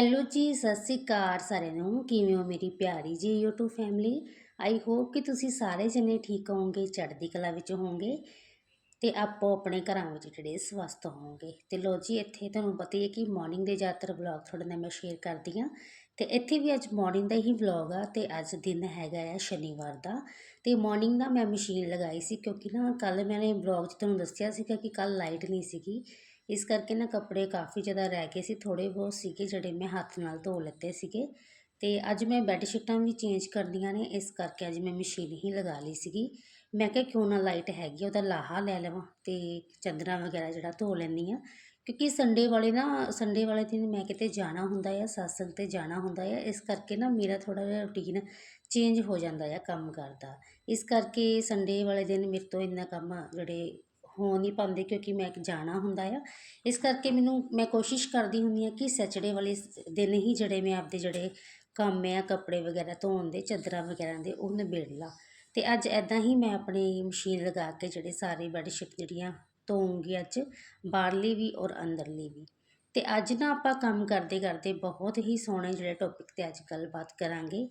Hello ਜੀ, ਸਤਿ ਸ਼੍ਰੀ ਅਕਾਲ ਸਾਰਿਆਂ ਨੂੰ। ਕਿਵੇਂ ਹੋ ਮੇਰੀ ਪਿਆਰੀ ਜੀ YouTube ਫੈਮਿਲੀ ਆਈ ਹੋਪ ਕਿ ਤੁਸੀਂ ਸਾਰੇ ਜਣੇ ਠੀਕ ਹੋਵੋਗੇ, ਚੜ੍ਹਦੀ ਕਲਾ ਵਿੱਚ ਹੋਵੋਗੇ ਤੇ ਆਪੋ ਆਪਣੇ ਘਰਾਂ ਵਿੱਚ ਜਿਹੜੇ ਸਵਸਥ ਹੋਵੋਗੇ। ਤੇ ਲੋ ਜੀ, ਇੱਥੇ ਤੁਹਾਨੂੰ ਪਤਾ ਹੀ ਹੈ ਕਿ ਮਾਰਨਿੰਗ ਦੇ ਜ਼ਿਆਦਾਤਰ ਵਲੌਗ ਤੁਹਾਡੇ ਨਾਲ ਮੈਂ ਸ਼ੇਅਰ ਕਰਦੀ ਹਾਂ। ਤੇ ਇੱਥੇ ਵੀ ਅੱਜ ਮਾਰਨਿੰਗ ਦਾ ਹੀ ਵਲੌਗ ਆ ਤੇ ਅੱਜ ਦਿਨ ਹੈਗਾ ਆ ਸ਼ਨੀਵਾਰ ਦਾ। ਤੇ ਮਾਰਨਿੰਗ ਦਾ ਮੈਂ ਮਸ਼ੀਨ ਲਗਾਈ ਸੀ ਕਿਉਂਕਿ ਨਾ ਕੱਲ ਮੈंने ਵਲੌਗ 'ਚ ਤੁਹਾਨੂੰ ਦੱਸਿਆ ਸੀਗਾ ਕਿ ਕੱਲ ਲਾਈਟ ਨਹੀਂ ਸੀਗੀ। ਇਸ ਕਰਕੇ ਨਾ ਕੱਪੜੇ ਕਾਫੀ ਜ਼ਿਆਦਾ ਰਹਿ ਗਏ ਸੀ, ਥੋੜ੍ਹੇ ਬਹੁਤ ਸੀਗੇ ਜਿਹੜੇ ਮੈਂ ਹੱਥ ਨਾਲ ਧੋ ਲਿੱਤੇ ਸੀਗੇ। ਅਤੇ ਅੱਜ ਮੈਂ ਬੈੱਡ ਸ਼ੀਟਾਂ ਵੀ ਚੇਂਜ ਕਰਨੀਆਂ ਨੇ, ਇਸ ਕਰਕੇ ਅੱਜ ਮੈਂ ਮਸ਼ੀਨ ਹੀ ਲਗਾ ਲਈ ਸੀਗੀ। ਮੈਂ ਕਿਹਾ ਕਿਉਂ ਨਾ ਲਾਈਟ ਹੈਗੀ ਉਹਦਾ ਲਾਹਾ ਲੈ ਲਵਾਂ ਅਤੇ ਚਾਦਰਾਂ ਵਗੈਰਾ ਜਿਹੜਾ ਧੋ ਲੈਂਦੀ ਹਾਂ। ਕਿਉਂਕਿ ਸੰਡੇ ਵਾਲੇ ਨਾ ਸੰਡੇ ਵਾਲੇ ਦਿਨ ਮੈਂ ਕਿਤੇ ਜਾਣਾ ਹੁੰਦਾ ਆ ਸਤਸੰਗ ਤੇ ਜਾਣਾ ਹੁੰਦਾ ਆ, ਇਸ ਕਰਕੇ ਨਾ ਮੇਰਾ ਥੋੜਾ ਜਿਹਾ ਰੁਟੀਨ ਚੇਂਜ ਹੋ ਜਾਂਦਾ ਆ ਕੰਮ ਕਰਦਾ। ਇਸ ਕਰਕੇ ਸੰਡੇ ਵਾਲੇ ਦਿਨ ਮੇਰੇ ਤੋਂ ਇੰਨਾ ਕੰਮ ਜਿਹੜੇ ਹੋ ਨਹੀਂ ਪਾਉਂਦੇ ਕਿਉਂਕਿ ਮੈਂ ਜਾਣਾ ਹੁੰਦਾ ਆ। ਇਸ ਕਰਕੇ ਮੈਨੂੰ, ਮੈਂ ਕੋਸ਼ਿਸ਼ ਕਰਦੀ ਹੁੰਦੀ ਹਾਂ ਕਿ ਸੈਚਰਡੇ ਵਾਲੇ ਦਿਨ ਹੀ ਜਿਹੜੇ ਮੈਂ ਆਪਦੇ ਜਿਹੜੇ ਕੰਮ ਆ, ਕੱਪੜੇ ਵਗੈਰਾ ਧੋਣ ਦੇ, ਚਾਦਰਾਂ ਵਗੈਰਾ ਦੇ, ਉਹ ਨਿਬੇੜ ਲਾਂ। ਅਤੇ ਅੱਜ ਇੱਦਾਂ ਹੀ ਮੈਂ ਆਪਣੀ ਮਸ਼ੀਨ ਲਗਾ ਕੇ ਜਿਹੜੇ ਸਾਰੇ ਬੈੱਡਸ਼ੀਟ ਜਿਹੜੀਆਂ ਧੋਉਂਗੀ ਅੱਜ, ਬਾਹਰਲੀ ਵੀ ਔਰ ਅੰਦਰਲੀ ਵੀ। ਅਤੇ ਅੱਜ ਨਾ ਆਪਾਂ ਕੰਮ ਕਰਦੇ ਕਰਦੇ ਬਹੁਤ ਹੀ ਸੋਹਣੇ ਜਿਹੜੇ ਟੌਪਿਕ ਤੇ ਅੱਜ ਗੱਲਬਾਤ ਕਰਾਂਗੇ।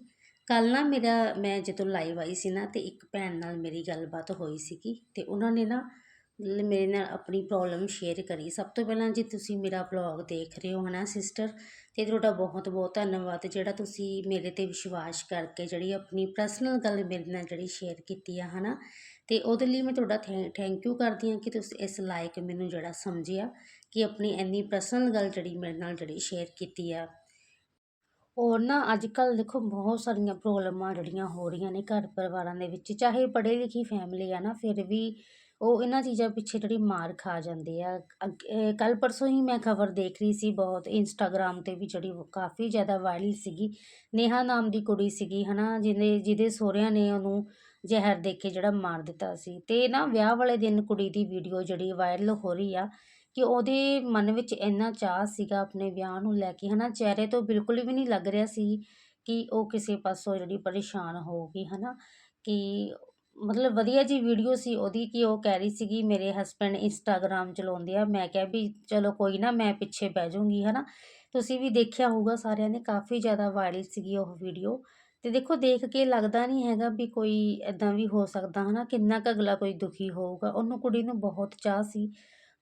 ਕੱਲ ਨਾ ਮੇਰਾ, ਮੈਂ ਜਦੋਂ ਲਾਈਵ ਆਈ ਸੀ ਨਾ ਤੇ ਇੱਕ ਭੈਣ ਨਾਲ ਮੇਰੀ ਗੱਲਬਾਤ ਹੋਈ ਸੀਗੀ ਤੇ ਉਹਨਾਂ ਨੇ ਨਾ ਮੇਰੇ ਨਾਲ ਆਪਣੀ ਪ੍ਰੋਬਲਮ ਸ਼ੇਅਰ ਕਰੀ। ਸਭ ਤੋਂ ਪਹਿਲਾਂ ਜੇ ਤੁਸੀਂ ਮੇਰਾ ਬਲੌਗ ਦੇਖ ਰਹੇ ਹੋ, ਹਨਾ ਸਿਸਟਰ ਤੇ ਤੁਹਾਡਾ ਬਹੁਤ ਬਹੁਤ ਧੰਨਵਾਦ, ਜਿਹੜਾ ਤੁਸੀਂ ਮੇਰੇ ਤੇ ਵਿਸ਼ਵਾਸ ਕਰਕੇ ਜਿਹੜੀ ਆਪਣੀ ਪਰਸਨਲ ਗੱਲ ਮੇਰੇ ਨਾਲ ਜਿਹੜੀ ਸ਼ੇਅਰ ਕੀਤੀ ਆ, ਹਨਾ। ਤੇ ਉਹਦੇ ਲਈ ਮੈਂ ਤੁਹਾਡਾ ਥੈਂਕ ਯੂ ਕਰਦੀ ਹਾਂ ਕਿ ਤੁਸੀਂ ਇਸ ਲਾਇਕ ਮੈਨੂੰ ਜਿਹੜਾ ਸਮਝਿਆ ਕਿ ਆਪਣੀ ਇੰਨੀ ਪਰਸਨਲ ਗੱਲ ਜਿਹੜੀ ਮੇਰੇ ਨਾਲ ਜਿਹੜੀ ਸ਼ੇਅਰ ਕੀਤੀ ਆ। ਔਰ ਨਾ ਅੱਜ ਕੱਲ੍ਹ ਦੇਖੋ ਬਹੁਤ ਸਾਰੀਆਂ ਪ੍ਰੋਬਲਮਾਂ ਜਿਹੜੀਆਂ ਹੋ ਰਹੀਆਂ ਨੇ ਘਰ ਪਰਿਵਾਰਾਂ ਦੇ ਵਿੱਚ, ਚਾਹੇ ਪੜ੍ਹੇ ਲਿਖੀ ਫੈਮਿਲੀ ਆ ਨਾ, ਫਿਰ ਵੀ ਉਹ ਇਹਨਾਂ ਚੀਜ਼ਾਂ ਪਿੱਛੇ ਜਿਹੜੀ ਮਾਰ ਖਾ ਜਾਂਦੇ ਆ। ਕੱਲ ਪਰਸੋਂ ਹੀ ਮੈਂ ਖਬਰ ਦੇਖ ਰਹੀ ਸੀ ਬਹੁਤ, ਇੰਸਟਾਗ੍ਰਾਮ ਤੇ ਵੀ ਜਿਹੜੀ ਕਾਫੀ ਜ਼ਿਆਦਾ ਵਾਇਰਲ ਸੀਗੀ। ਨੇਹਾ ਨਾਮ ਦੀ ਕੁੜੀ ਸੀਗੀ, ਹਨਾ, ਜਿਹਨੇ, ਜਿਹਦੇ ਸਹੁਰਿਆਂ ਨੇ ਉਹਨੂੰ ਜ਼ਹਿਰ ਦੇ ਕੇ ਜਿਹੜਾ ਮਾਰ ਦਿੱਤਾ ਸੀ। ਤੇ ਨਾ ਵਿਆਹ ਵਾਲੇ ਦਿਨ ਕੁੜੀ ਦੀ ਵੀਡੀਓ ਜਿਹੜੀ ਵਾਇਰਲ ਹੋ ਰਹੀ ਆ ਕਿ ਉਹਦੇ ਮਨ ਵਿੱਚ ਇੰਨਾ ਚਾਹ ਸੀਗਾ ਆਪਣੇ ਵਿਆਹ ਨੂੰ ਲੈ ਕੇ, ਹਨਾ, ਚਿਹਰੇ ਤੋਂ ਬਿਲਕੁਲ ਵੀ ਨਹੀਂ ਲੱਗ ਰਿਹਾ ਸੀ ਕਿ ਉਹ ਕਿਸੇ ਪਾਸੋਂ ਜਿਹੜੀ ਪਰੇਸ਼ਾਨ ਹੋਊਗੀ, ਹਨਾ, ਕਿ ਮਤਲਬ ਵਧੀਆ ਜੀ ਵੀਡੀਓ ਸੀ ਉਹਦੀ ਕਿ ਉਹ ਕਹਿ ਰਹੀ ਸੀਗੀ, ਮੇਰੇ ਹਸਬੈਂਡ ਇੰਸਟਾਗ੍ਰਾਮ ਚਲਾਉਂਦੇ ਆ। ਮੈਂ ਕਿਹਾ ਵੀ ਚਲੋ ਕੋਈ ਨਾ, ਮੈਂ ਪਿੱਛੇ ਬਹਿ ਜਾਊਂਗੀ, ਹਨਾ? ਤੁਸੀਂ ਵੀ ਦੇਖਿਆ ਹੋਊਗਾ ਸਾਰਿਆਂ ਨੇ, ਕਾਫੀ ਜ਼ਿਆਦਾ ਵਾਇਰਲ ਸੀਗੀ ਉਹ ਵੀਡੀਓ ਤੇ ਦੇਖੋ, ਦੇਖ ਕੇ ਲੱਗਦਾ ਨਹੀਂ ਹੈਗਾ ਵੀ ਕੋਈ ਇਦਾਂ ਵੀ ਹੋ ਸਕਦਾ, ਹਨਾ? ਕਿੰਨਾ ਕੁ ਅਗਲਾ ਕੋਈ ਦੁਖੀ ਹੋਊਗਾ। ਉਹਨੂੰ ਕੁੜੀ ਨੂੰ ਬਹੁਤ ਚਾਹ ਸੀ।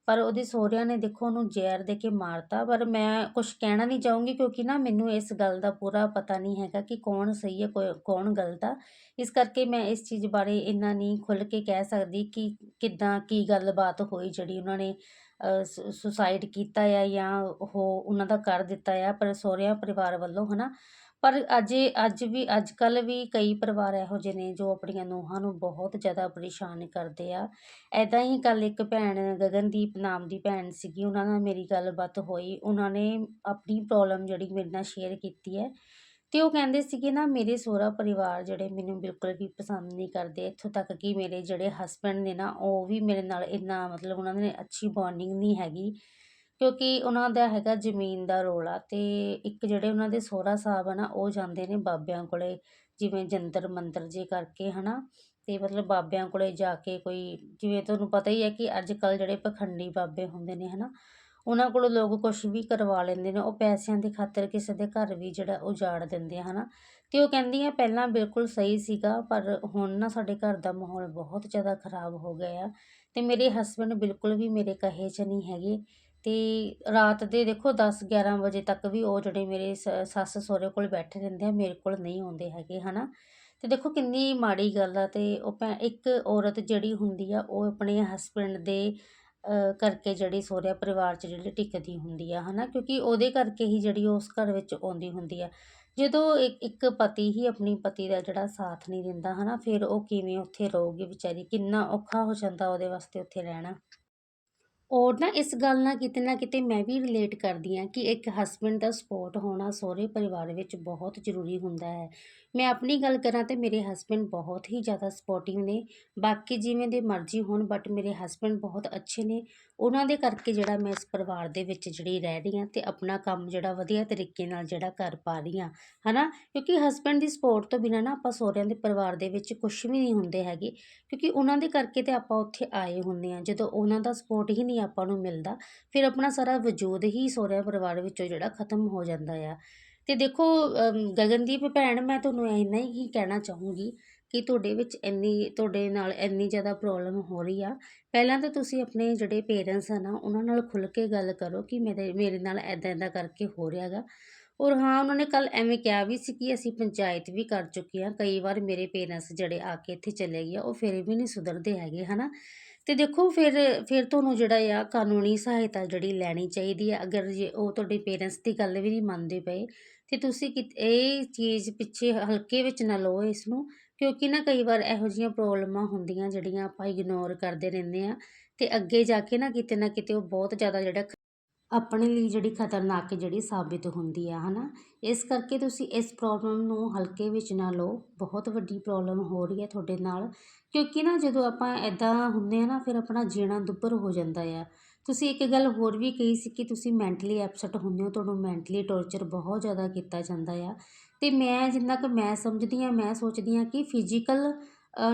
ਪਰ ਉਹਦੇ ਸਹੁਰਿਆਂ ਨੇ ਦੇਖੋ ਉਹਨੂੰ ਜ਼ਹਿਰ ਦੇ ਕੇ ਮਾਰਤਾ। ਪਰ ਮੈਂ ਕੁਛ ਕਹਿਣਾ ਨਹੀਂ ਚਾਹੂੰਗੀ ਕਿਉਂਕਿ ਨਾ ਮੈਨੂੰ ਇਸ ਗੱਲ ਦਾ ਪੂਰਾ ਪਤਾ ਨਹੀਂ ਹੈਗਾ ਕਿ ਕੌਣ ਸਹੀ ਹੈ, ਕੋ, ਕੌਣ ਗਲਤ ਆ। ਇਸ ਕਰਕੇ ਮੈਂ ਇਸ ਚੀਜ਼ ਬਾਰੇ ਇੰਨਾ ਨਹੀਂ ਖੁੱਲ੍ਹ ਕੇ ਕਹਿ ਸਕਦੀ ਕਿ ਕਿੱਦਾਂ ਕੀ ਗੱਲਬਾਤ ਹੋਈ ਜਿਹੜੀ ਉਹਨਾਂ ਨੇ ਸੁਸਾਈਡ ਕੀਤਾ ਆ ਜਾਂ ਉਹ ਉਹਨਾਂ ਦਾ ਕਰ ਦਿੱਤਾ ਆ। ਪਰ ਸਹੁਰਿਆਂ ਪਰਿਵਾਰ ਵੱਲੋਂ ਹੈ ਨਾ ਪਰ ਅੱਜ ਅੱਜ ਵੀ ਅੱਜ ਕੱਲ੍ਹ ਵੀ ਕਈ ਪਰਿਵਾਰ ਇਹੋ ਜਿਹੇ ਨੇ ਜੋ ਆਪਣੀਆਂ ਨੂੰਹਾਂ ਨੂੰ ਬਹੁਤ ਜ਼ਿਆਦਾ ਪਰੇਸ਼ਾਨ ਕਰਦੇ ਆ। ਇੱਦਾਂ ਹੀ ਕੱਲ੍ਹ ਇੱਕ ਭੈਣ, ਗਗਨਦੀਪ ਨਾਮ ਦੀ ਭੈਣ ਸੀਗੀ, ਉਹਨਾਂ ਨਾਲ ਮੇਰੀ ਗੱਲਬਾਤ ਹੋਈ। ਉਹਨਾਂ ਨੇ ਆਪਣੀ ਪ੍ਰੋਬਲਮ ਜਿਹੜੀ ਮੇਰੇ ਨਾਲ ਸ਼ੇਅਰ ਕੀਤੀ ਹੈ ਅਤੇ ਉਹ ਕਹਿੰਦੇ ਸੀਗੇ ਨਾ, ਮੇਰੇ ਸਹੁਰਾ ਪਰਿਵਾਰ ਜਿਹੜੇ ਮੈਨੂੰ ਬਿਲਕੁਲ ਵੀ ਪਸੰਦ ਨਹੀਂ ਕਰਦੇ। ਇੱਥੋਂ ਤੱਕ ਕਿ ਮੇਰੇ ਜਿਹੜੇ ਹਸਬੈਂਡ ਨੇ ਨਾ, ਉਹ ਵੀ ਮੇਰੇ ਨਾਲ ਇੰਨਾ ਮਤਲਬ ਉਹਨਾਂ ਨੇ ਅੱਛੀ ਬੌਂਡਿੰਗ ਨਹੀਂ ਹੈਗੀ। ਕਿਉਂਕਿ ਉਹਨਾਂ ਦਾ ਹੈਗਾ ਜ਼ਮੀਨ ਦਾ ਰੌਲਾ ਅਤੇ ਇੱਕ ਜਿਹੜੇ ਉਹਨਾਂ ਦੇ ਸਹੁਰਾ ਸਾਹਿਬ ਆ ਨਾ, ਉਹ ਜਾਂਦੇ ਨੇ ਬਾਬਿਆਂ ਕੋਲ, ਜਿਵੇਂ ਜੰਤਰ ਮੰਤਰ ਜੇ ਕਰਕੇ ਹੈ ਨਾ ਅਤੇ ਮਤਲਬ ਬਾਬਿਆਂ ਕੋਲ ਜਾ ਕੇ ਕੋਈ, ਜਿਵੇਂ ਤੁਹਾਨੂੰ ਪਤਾ ਹੀ ਹੈ ਕਿ ਅੱਜ ਕੱਲ੍ਹ ਜਿਹੜੇ ਪਖੰਡੀ ਬਾਬੇ ਹੁੰਦੇ ਨੇ ਹੈ ਨਾ ਉਹਨਾਂ ਕੋਲੋਂ ਲੋਕ ਕੁਛ ਵੀ ਕਰਵਾ ਲੈਂਦੇ ਨੇ, ਉਹ ਪੈਸਿਆਂ ਦੀ ਖਾਤਰ ਕਿਸੇ ਦੇ ਘਰ ਵੀ ਜਿਹੜਾ ਉਜਾੜ ਦਿੰਦੇ ਆ ਹਨਾ। ਤੇ ਉਹ ਕਹਿੰਦੀ ਕਹਿੰਦੀਆਂ ਪਹਿਲਾਂ ਬਿਲਕੁਲ ਸਹੀ ਸੀਗਾ, ਪਰ ਹੁਣ ਨਾ ਸਾਡੇ ਘਰ ਦਾ ਮਾਹੌਲ ਬਹੁਤ ਜ਼ਿਆਦਾ ਖਰਾਬ ਹੋ ਗਿਆ ਆ, ਤੇ ਮੇਰੇ ਹਸਬੰਡ ਬਿਲਕੁਲ ਵੀ ਮੇਰੇ ਕਹੇ 'ਚ ਨਹੀਂ ਹੈਗੇ। ਅਤੇ ਰਾਤ ਦੇ ਦੇਖੋ 10 11 ਵਜੇ ਤੱਕ ਵੀ ਉਹ ਜਿਹੜੇ ਮੇਰੇ ਸ- ਸੱਸ ਸਹੁਰੇ ਕੋਲ ਬੈਠੇ ਰਹਿੰਦੇ ਆ, ਮੇਰੇ ਕੋਲ ਨਹੀਂ ਆਉਂਦੇ ਹੈਗੇ ਹੈ ਨਾ ਅਤੇ ਦੇਖੋ ਕਿੰਨੀ ਮਾੜੀ ਗੱਲ ਆ ਅਤੇ ਉਹ ਭੈ, ਇੱਕ ਔਰਤ ਜਿਹੜੀ ਹੁੰਦੀ ਆ, ਉਹ ਆਪਣੇ ਹਸਬੈਂਡ ਦੇ ਕਰਕੇ ਜਿਹੜੀ ਸਹੁਰਿਆਂ ਪਰਿਵਾਰ 'ਚ ਜਿਹੜੀ ਟਿਕਦੀ ਹੁੰਦੀ ਆ ਹੈ ਨਾ ਕਿਉਂਕਿ ਉਹਦੇ ਕਰਕੇ ਹੀ ਜਿਹੜੀ ਉਸ ਘਰ ਵਿੱਚ ਆਉਂਦੀ ਹੁੰਦੀ ਆ। ਜਦੋਂ ਇੱਕ ਇੱਕ ਪਤੀ ਹੀ ਆਪਣੀ ਪਤੀ ਦਾ ਜਿਹੜਾ ਸਾਥ ਨਹੀਂ ਦਿੰਦਾ ਹੈ ਨਾ ਫਿਰ ਉਹ ਕਿਵੇਂ ਉੱਥੇ ਰਹੂਗੀ ਵਿਚਾਰੀ? ਕਿੰਨਾ ਔਖਾ ਹੋ ਜਾਂਦਾ ਉਹਦੇ ਵਾਸਤੇ ਉੱਥੇ ਰਹਿਣਾ। ਔਰ ਨਾ ਇਸ ਗੱਲ ਨਾਲ ਕਿਤੇ ਨਾ ਕਿਤੇ ਮੈਂ ਵੀ ਰਿਲੇਟ ਕਰਦੀ ਹਾਂ ਕਿ ਇੱਕ ਹਸਬੰਡ ਦਾ ਸਪੋਰਟ ਹੋਣਾ ਸਹੁਰੇ ਪਰਿਵਾਰ ਵਿੱਚ ਬਹੁਤ ਜ਼ਰੂਰੀ ਹੁੰਦਾ ਹੈ। ਮੈਂ ਆਪਣੀ ਗੱਲ ਕਰਾਂ ਤੇ ਮੇਰੇ ਹਸਬੰਡ ਬਹੁਤ ਹੀ ਜ਼ਿਆਦਾ ਸਪੋਰਟਿਵ ਨੇ। ਬਾਕੀ ਜਿਵੇਂ ਦੇ ਮਰਜ਼ੀ ਹੋਣ ਬਟ ਮੇਰੇ ਹਸਬੰਡ ਬਹੁਤ ਅੱਛੇ ਨੇ। ਉਹਨਾਂ ਦੇ ਕਰਕੇ ਜਿਹੜਾ ਮੈਂ ਇਸ ਪਰਿਵਾਰ ਦੇ ਵਿੱਚ ਜਿਹੜੀ ਰਹਿ ਰਹੀ ਹਾਂ ਅਤੇ ਆਪਣਾ ਕੰਮ ਜਿਹੜਾ ਵਧੀਆ ਤਰੀਕੇ ਨਾਲ ਜਿਹੜਾ ਕਰ ਪਾ ਰਹੀ ਹਾਂ ਹੈ ਨਾ ਕਿਉਂਕਿ ਹਸਬੈਂਡ ਦੀ ਸਪੋਰਟ ਤੋਂ ਬਿਨਾਂ ਨਾ ਆਪਾਂ ਸਹੁਰਿਆਂ ਦੇ ਪਰਿਵਾਰ ਦੇ ਵਿੱਚ ਕੁਝ ਵੀ ਨਹੀਂ ਹੁੰਦੇ ਹੈਗੇ, ਕਿਉਂਕਿ ਉਹਨਾਂ ਦੇ ਕਰਕੇ ਤੇ ਆਪਾਂ ਉੱਥੇ ਆਏ ਹੁੰਦੇ ਹਾਂ, ਜਦੋਂ ਉਹਨਾਂ ਦਾ ਸਪੋਰਟ ਹੀ ਨਹੀਂ ਆਪਾਂ ਨੂੰ ਮਿਲਦਾ, ਫਿਰ ਆਪਣਾ ਸਾਰਾ ਵਜੂਦ ਹੀ ਸਹੁਰਿਆਂ ਪਰਿਵਾਰ ਵਿੱਚੋਂ ਜਿਹੜਾ ਖਤਮ ਹੋ ਜਾਂਦਾ ਆ। ਤੇ ਦੇਖੋ ਗਗਨਦੀਪ, ਭੈਣ, ਮੈਂ ਤੁਹਾਨੂੰ ਇੰਨਾ ਹੀ ਕਹਿਣਾ ਚਾਹੂੰਗੀ ਕਿ ਤੁਹਾਡੇ ਵਿੱਚ ਇੰਨੀ ਤੁਹਾਡੇ ਨਾਲ ਇੰਨੀ ਜ਼ਿਆਦਾ ਪ੍ਰੋਬਲਮ ਹੋ ਰਹੀ ਆ। ਪਹਿਲਾਂ ਤਾਂ ਤੁਸੀਂ ਆਪਣੇ ਜਿਹੜੇ ਪੇਰੈਂਟਸ ਆ ਨਾ ਉਹਨਾਂ ਨਾਲ ਖੁੱਲ੍ਹ ਕੇ ਗੱਲ ਕਰੋ ਕਿ ਮੇਰੇ ਮੇਰੇ ਨਾਲ ਇੱਦਾਂ ਇੱਦਾਂ ਕਰਕੇ ਹੋ ਰਿਹਾ ਗਾ। ਔਰ ਹਾਂ ਉਹਨਾਂ ਨੇ ਕੱਲ ਐਵੇਂ ਕਿਹਾ ਵੀ ਸੀ ਕਿ ਅਸੀਂ ਪੰਚਾਇਤ ਵੀ ਕਰ ਚੁੱਕੇ ਹਾਂ ਕਈ ਵਾਰ ਮੇਰੇ ਪੇਰੈਂਟਸ ਜਿਹੜੇ ਆ ਕੇ ਇੱਥੇ ਚਲੇ ਗਏ ਆ, ਉਹ ਫਿਰ ਵੀ ਨਹੀਂ ਸੁਧਰਦੇ ਹੈਗੇ ਹਨਾ? ਤੇ ਦੇਖੋ ਫਿਰ ਫਿਰ ਤੁਹਾਨੂੰ ਜਿਹੜਾ ਆ ਕਾਨੂੰਨੀ ਸਹਾਇਤਾ ਜਿਹੜੀ ਲੈਣੀ ਚਾਹੀਦੀ ਹੈ ਅਗਰ ਜੇ ਉਹ ਤੁਹਾਡੇ ਪੇਰੈਂਟਸ ਦੀ ਗੱਲ ਵੀ ਨਹੀਂ ਮੰਨਦੇ ਪਏ ਤੇ ਤੁਸੀਂ ਕਿ ਇਹ ਚੀਜ਼ ਪਿੱਛੇ ਹਲਕੇ ਵਿੱਚ ਨਾ ਲਓ ਇਸ ਨੂੰ। ਕਿਉਂਕਿ ਨਾ ਕਈ ਵਾਰ ਇਹੋ ਜਿਹੀਆਂ ਪ੍ਰੋਬਲਮਾਂ ਹੁੰਦੀਆਂ ਜਿਹੜੀਆਂ ਆਪਾਂ ਇਗਨੋਰ ਕਰਦੇ ਰਹਿੰਦੇ ਆ ਤੇ ਅੱਗੇ ਜਾ ਕੇ ਨਾ ਕਿਤੇ ਨਾ ਕਿਤੇ ਉਹ ਬਹੁਤ ਜ਼ਿਆਦਾ ਜਿਹੜਾ ਆਪਣੇ ਲਈ ਜਿਹੜੀ ਖਤਰਨਾਕ ਜਿਹੜੀ ਸਾਬਿਤ ਹੁੰਦੀ ਆ, ਹਨਾ? ਇਸ ਕਰਕੇ ਤੁਸੀਂ ਇਸ ਪ੍ਰੋਬਲਮ ਨੂੰ ਹਲਕੇ ਵਿੱਚ ਨਾ ਲਓ। ਬਹੁਤ ਵੱਡੀ ਪ੍ਰੋਬਲਮ ਹੋ ਰਹੀ ਹੈ ਤੁਹਾਡੇ ਨਾਲ। ਕਿਉਂਕਿ ਨਾ ਜਦੋਂ ਆਪਾਂ ਐਦਾਂ ਹੁੰਦੇ ਆ ਨਾ, ਫਿਰ ਆਪਣਾ ਜੀਣਾ ਦੁੱਭਰ ਹੋ ਜਾਂਦਾ ਆ। ਤੁਸੀਂ ਇੱਕ ਗੱਲ ਹੋਰ ਵੀ ਕਹੀ ਸੀ ਕਿ ਤੁਸੀਂ ਮੈਂਟਲੀ ਐਪਸੈਟ ਹੁੰਦੇ ਹੋ, ਤੁਹਾਨੂੰ ਮੈਂਟਲੀ ਟੌਰਚਰ ਬਹੁਤ ਜ਼ਿਆਦਾ ਕੀਤਾ ਜਾਂਦਾ ਆ। ਤੇ ਮੈਂ ਜਿੰਨਾ ਕੁ ਮੈਂ ਸਮਝਦੀ ਆ ਮੈਂ ਸੋਚਦੀ ਆ ਕਿ ਫਿਜ਼ੀਕਲ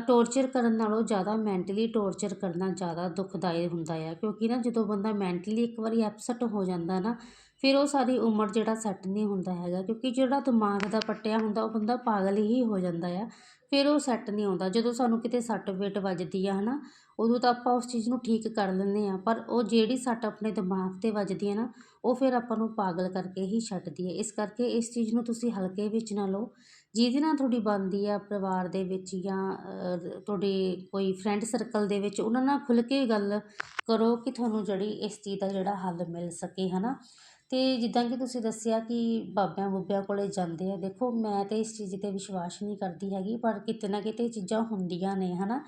ਟੌਰਚਰ ਕਰਨ ਨਾਲੋਂ ਜ਼ਿਆਦਾ ਮੈਂਟਲੀ ਟੌਰਚਰ ਕਰਨਾ ਜ਼ਿਆਦਾ ਦੁਖਦਾਈ ਹੁੰਦਾ ਆ। ਕਿਉਂਕਿ ਨਾ ਜਦੋਂ ਬੰਦਾ ਮੈਂਟਲੀ ਇੱਕ ਵਾਰੀ ਐਪਸੈਟ ਹੋ ਜਾਂਦਾ ਨਾ, ਫਿਰ ਉਹ ਸਾਰੀ ਉਮਰ ਜਿਹੜਾ ਸੈੱਟ ਨਹੀਂ ਹੁੰਦਾ ਹੈਗਾ। ਕਿਉਂਕਿ ਜਿਹੜਾ ਦਿਮਾਗ ਦਾ ਪੱਟਿਆ ਹੁੰਦਾ, ਉਹ ਬੰਦਾ ਪਾਗਲ ਹੀ ਹੋ ਜਾਂਦਾ ਆ। ਫਿਰ ਉਹ ਸੈੱਟ ਨਹੀਂ ਆਉਂਦਾ। ਜਦੋਂ ਸਾਨੂੰ ਕਿਤੇ ਸੱਟ ਵੇਟ ਵੱਜਦੀ ਆ, ਹਨਾ ਉਦੋਂ ਤਾਂ ਆਪਾਂ ਉਸ ਚੀਜ਼ ਨੂੰ ਠੀਕ ਕਰ ਲੈਂਦੇ ਹਾਂ ਪਰ ਉਹ ਜਿਹੜੀ ਸੱਟ ਆਪਣੇ ਦਿਮਾਗ 'ਤੇ ਵੱਜਦੀ ਹੈ ਨਾ ਉਹ ਫਿਰ ਆਪਾਂ ਨੂੰ ਪਾਗਲ ਕਰਕੇ ਹੀ ਛੱਡਦੀ ਹੈ। ਇਸ ਕਰਕੇ ਇਸ ਚੀਜ਼ ਨੂੰ ਤੁਸੀਂ ਹਲਕੇ ਵਿੱਚ ਨਾ ਲਓ। ਜਿਹਦੇ ਨਾਲ ਤੁਹਾਡੀ ਬਣਦੀ ਆ ਪਰਿਵਾਰ ਦੇ ਵਿੱਚ ਜਾਂ ਅ, ਤੁਹਾਡੇ ਕੋਈ ਫਰੈਂਡ ਸਰਕਲ ਦੇ ਵਿੱਚ ਉਹਨਾਂ ਨਾਲ ਖੁੱਲ੍ਹ ਕੇ ਗੱਲ ਕਰੋ ਕਿ ਤੁਹਾਨੂੰ ਜਿਹੜੀ ਇਸ ਚੀਜ਼ ਦਾ ਜਿਹੜਾ ਹੱਲ ਮਿਲ ਸਕੇ ਹੈ ਨਾ ਅਤੇ ਜਿੱਦਾਂ ਕਿ ਤੁਸੀਂ ਦੱਸਿਆ ਕਿ ਬਾਬਿਆਂ ਬੁੱਬਿਆਂ ਕੋਲੇ ਜਾਂਦੇ ਆ ਦੇਖੋ ਮੈਂ ਤਾਂ ਇਸ ਚੀਜ਼ 'ਤੇ ਵਿਸ਼ਵਾਸ ਨਹੀਂ ਕਰਦੀ ਹੈਗੀ ਪਰ ਕਿਤੇ ਨਾ ਕਿਤੇ ਇਹ ਚੀਜ਼ਾਂ ਹੁੰਦੀਆਂ ਨੇ ਹੈ ਨਾ